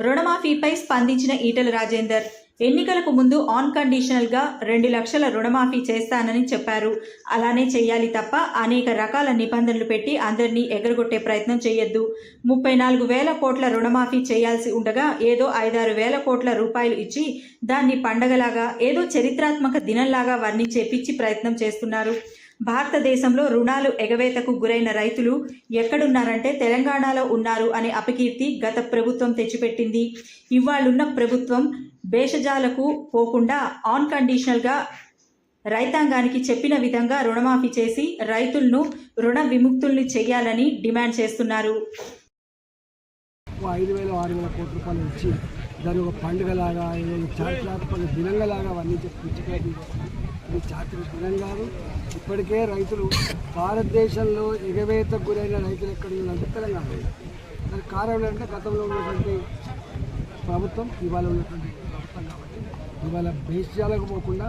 రుణమాఫీపై స్పందించిన ఈటల రాజేందర్ ఎన్నికలకు ముందు ఆన్ కండిషనల్గా రెండు లక్షల రుణమాఫీ చేస్తానని చెప్పారు. అలానే చేయాలి తప్ప అనేక రకాల నిబంధనలు పెట్టి అందరినీ ఎగరగొట్టే ప్రయత్నం చేయొద్దు. ముప్పై నాలుగు వేల కోట్ల రుణమాఫీ చేయాల్సి ఉండగా ఏదో ఐదారు వేల కోట్ల రూపాయలు ఇచ్చి దాన్ని పండగలాగా ఏదో చరిత్రాత్మక దినంలాగా వర్ణించే పిచ్చి ప్రయత్నం చేస్తున్నారు. భారతదేశంలో రుణాలు ఎగవేతకు గురైన రైతులు ఎక్కడున్నారంటే తెలంగాణలో ఉన్నారు అనే అపకీర్తి గత ప్రభుత్వం తెచ్చిపెట్టింది. ఇవాళున్న ప్రభుత్వం భేషజాలకు పోకుండా ఆన్ కండిషనల్గా రైతాంగానికి చెప్పిన విధంగా రుణమాఫీ చేసి రైతులను రుణ విముక్తుల్ని చేయాలని డిమాండ్ చేస్తున్నారు. దాదాపు ఐదు వేల ఆరు వేల కోట్ల రూపాయలు ఇచ్చి దాని ఒక పండుగలాగా చారిత్రాత్మక దినంగలాగా వర్ణించే పిచ్చిపోయింది ఇది చారిత్రక దినం కాదు. ఇప్పటికే రైతులు భారతదేశంలో ఎగవేతకు గురైన రైతులు ఎక్కడ ఉన్నారంటే తెలంగాణ దానికి కారణం ఏంటంటే గతంలో ఉన్నటువంటి ప్రభుత్వం ఇవాళ ఉన్నటువంటి ప్రభుత్వం కాబట్టి ఇవాళ భేషజాలకు పోకుండా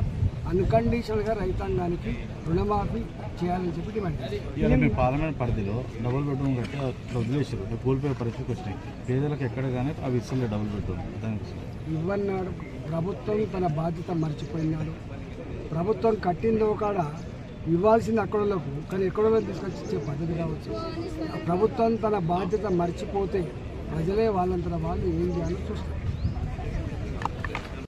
అన్కండిషనల్గా రైతాంగానికి రుణమాఫీ చేయాలని చెప్పి డిమాండ్ పార్లమెంట్ పరిధిలో డబుల్ బెడ్రూమ్ కట్టి వదిలేసారు కూలిపోయే పరిస్థితికి వచ్చినాయి. పేదలకు ఎక్కడ కానీ అవి ఇస్తలేదు డబుల్ బెడ్రూమ్. దానికి ఇవ్వన్నాడు. ప్రభుత్వం తన బాధ్యత మర్చిపోయినాడు. ప్రభుత్వం కట్టిందో కాడ ఇవ్వాల్సింది అక్కడలకు కానీ ఎక్కడో తీసుకొచ్చి ఇచ్చే పద్ధతి కావచ్చు. ప్రభుత్వం తన బాధ్యత మర్చిపోతే ప్రజలే వాళ్ళంతట వాళ్ళు ఏం చేయాలో చూస్తారు.